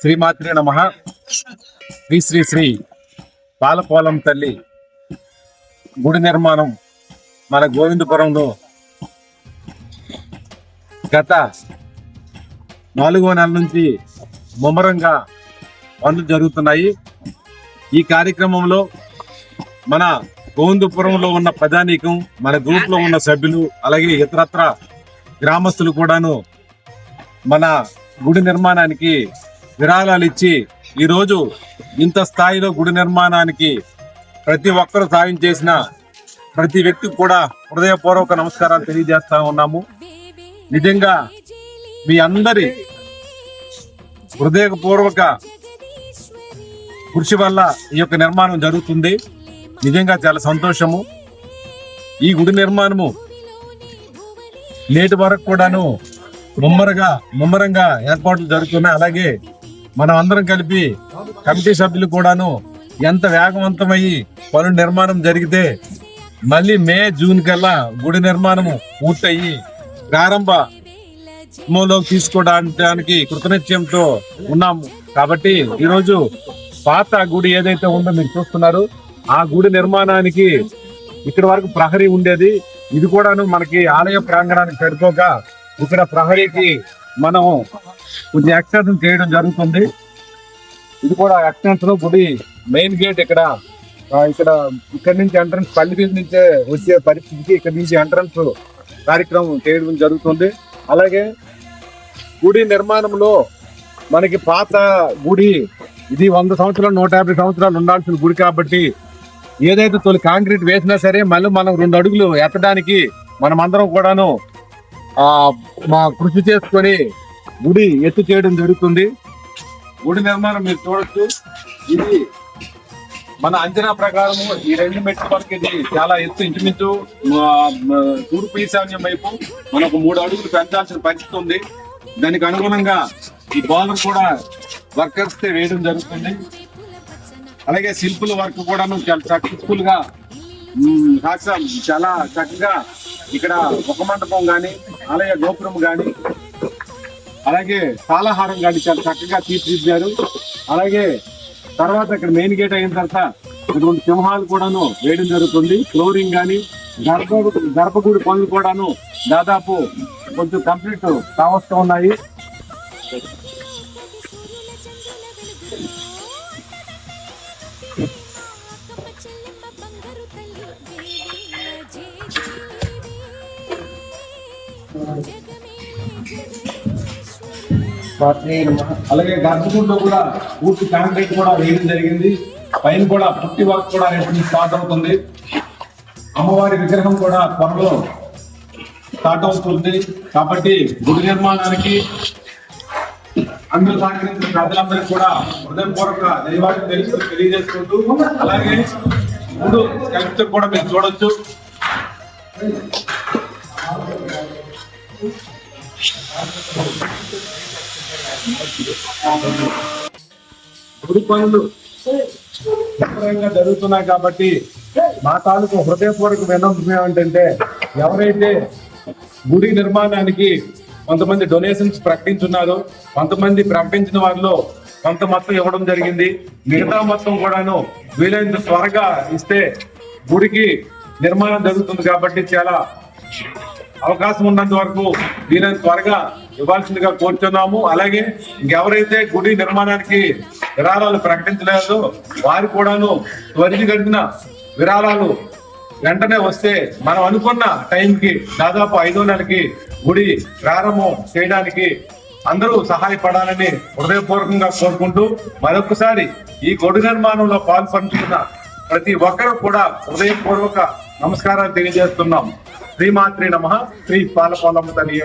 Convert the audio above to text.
శ్రీమాత్రి నమ. శ్రీ శ్రీ శ్రీ పాలపోలం తల్లి గుడి నిర్మాణం మన గోవిందపురంలో గత నాలుగో నెల నుంచి ముమ్మరంగా పనులు జరుగుతున్నాయి. ఈ కార్యక్రమంలో మన గోవిందపురంలో ఉన్న ప్రజానీకం మన గ్రూప్లో ఉన్న సభ్యులు అలాగే ఇతరత్ర గ్రామస్తులు కూడాను మన గుడి నిర్మాణానికి విరాళాలు ఇచ్చి ఈరోజు ఇంత స్థాయిలో గుడి నిర్మాణానికి ప్రతి ఒక్కరు సాయం చేసిన ప్రతి వ్యక్తికి కూడా హృదయపూర్వక నమస్కారాలు తెలియజేస్తా ఉన్నాము. నిజంగా మీ అందరి హృదయపూర్వక కృషి వల్ల ఈ యొక్క నిర్మాణం జరుగుతుంది. నిజంగా చాలా సంతోషము. ఈ గుడి నిర్మాణము నేటి వరకు కూడాను ముమ్మరగా ముమ్మరంగా ఏర్పాట్లు జరుగుతున్నాయి. అలాగే మనం అందరం కలిపి కమిటీ సభ్యులు కూడాను ఎంత వేగవంతమయ్యి పనుల నిర్మాణం జరిగితే మళ్ళీ మే జూన్ కల్లా గుడి నిర్మాణము పూర్తయి ప్రారంభ తీసుకోవడానికి కృతనిశ్చయంతో ఉన్నాము. కాబట్టి ఈరోజు పాత గుడి ఏదైతే ఉందో మీరు చూస్తున్నారు ఆ గుడి నిర్మాణానికి ఇక్కడ వరకు ప్రహరీ ఉండేది. ఇది కూడాను మనకి ఆలయ ప్రాంగణానికి పెట్టుకోక ఇక్కడ ప్రహరీకి మనం కొంచెం ఎక్స్టెన్షన్ చేయడం జరుగుతుంది. ఇది కూడా ఎక్స్టెన్షన్ గుడి మెయిన్ గేట్ ఇక్కడ ఇక్కడ ఇక్కడ నుంచి ఎంట్రన్స్ పల్లి నుంచే వచ్చే పరిస్థితికి ఇక్కడ నుంచి ఎంట్రన్స్ కార్యక్రమం చేయడం జరుగుతుంది. అలాగే గుడి నిర్మాణంలో మనకి పాత గుడి ఇది వంద సంవత్సరాలు నూట యాభై సంవత్సరాలు ఉండాల్సిన గుడి కాబట్టి ఏదైతే తొలి కాంక్రీట్ వేసినా సరే మళ్ళీ మనం రెండు అడుగులు ఎత్తడానికి మనం అందరం కూడాను మా కృషి చేసుకొని గుడి ఎత్తు చేయడం జరుగుతుంది. గుడి నిర్మాణం మీరు చూడొచ్చు. ఇది మన అంచనా ప్రకారము ఈ రెండు మెట్ల వరకు ఇది చాలా ఎత్తు ఇంచుమించు తూర్పు ఈశాన్యం వైపు మనకు మూడు అడుగులు పెంచాల్సిన పరిస్థితి ఉంది. దానికి అనుగుణంగా ఈ బాలర్ కూడా వర్కర్స్ వేయడం జరుగుతుంది. అలాగే శిల్పుల వర్క్ కూడాను చాలా సక్సెస్ఫుల్గా చాలా చక్కగా ఇక్కడ ఒక మండపం కానీ అలాగే గోపురం కానీ అలాగే తాళహారం కానీ చాలా చక్కగా తీర్చిదిద్దారు. అలాగే తర్వాత ఇక్కడ మెయిన్ గేట్ అయిన తర్వాత ఇటువంటి సింహాలు కూడాను వేయడం జరుగుతుంది. ఫ్లోరింగ్ కానీ గర్భ గర్భగుడి పనులు కూడాను దాదాపు కొంచెం కంప్లీట్ కావస్తూ ఉన్నాయి. అలాగే గర్భగుడిలో కూడా పూర్తి కాంక్రీట్ కూడా వేయడం జరిగింది. పైన కూడా పుట్టి వర్క్ కూడా రేపు స్టార్ట్ అవుతుంది. అమ్మవారి విగ్రహం కూడా త్వరలో స్టార్ట్ అవుతుంది. కాబట్టి గుడి నిర్మాణానికి అందరూ సహకరించిన ప్రజలందరికీ కూడా హృదయపూర్వక దైవాన్ని తెలుసు తెలియజేసుకుంటూ అలాగే మూడు స్కల్ప్చర్ కూడా మీరు చూడొచ్చు. గుడి పనులు జరుగుతున్నాయి కాబట్టి మా తాలూకు హృదయపూర్వక విన్నపం ఏమిటంటే ఎవరైతే గుడి నిర్మాణానికి కొంతమంది డొనేషన్స్ ప్రకటించున్నారు కొంతమంది ప్రకటించిన వారిలో కొంత మొత్తం ఇవ్వడం జరిగింది. మిగతా మొత్తం కూడాను వీలైనంత త్వరగా ఇస్తే గుడికి నిర్మాణం జరుగుతుంది కాబట్టి చాలా అవకాశం ఉన్నంత వరకు దీనిని త్వరగా ఇవ్వాల్సిందిగా కోరుతున్నాము అలాగే ఇంకెవరైతే గుడి నిర్మాణానికి విరాళాలు ప్రకటించలేదో వారు కూడాను త్వరితగతిన విరాళాలు వెంటనే వస్తే మనం అనుకున్న టైంకి దాదాపు ఐదో నెలకి గుడి ప్రారంభం చేయడానికి అందరూ సహాయపడాలని హృదయపూర్వకంగా కోరుకుంటూ మరొకసారి ఈ గుడి నిర్మాణంలో పాల్పంచుకున్న ప్రతి ఒక్కరూ కూడా హృదయపూర్వక నమస్కారాలు తెలియజేస్తున్నాం. శ్రీమాత్రి నమ. శ్రీ పాలపాలమ్మ తల్లి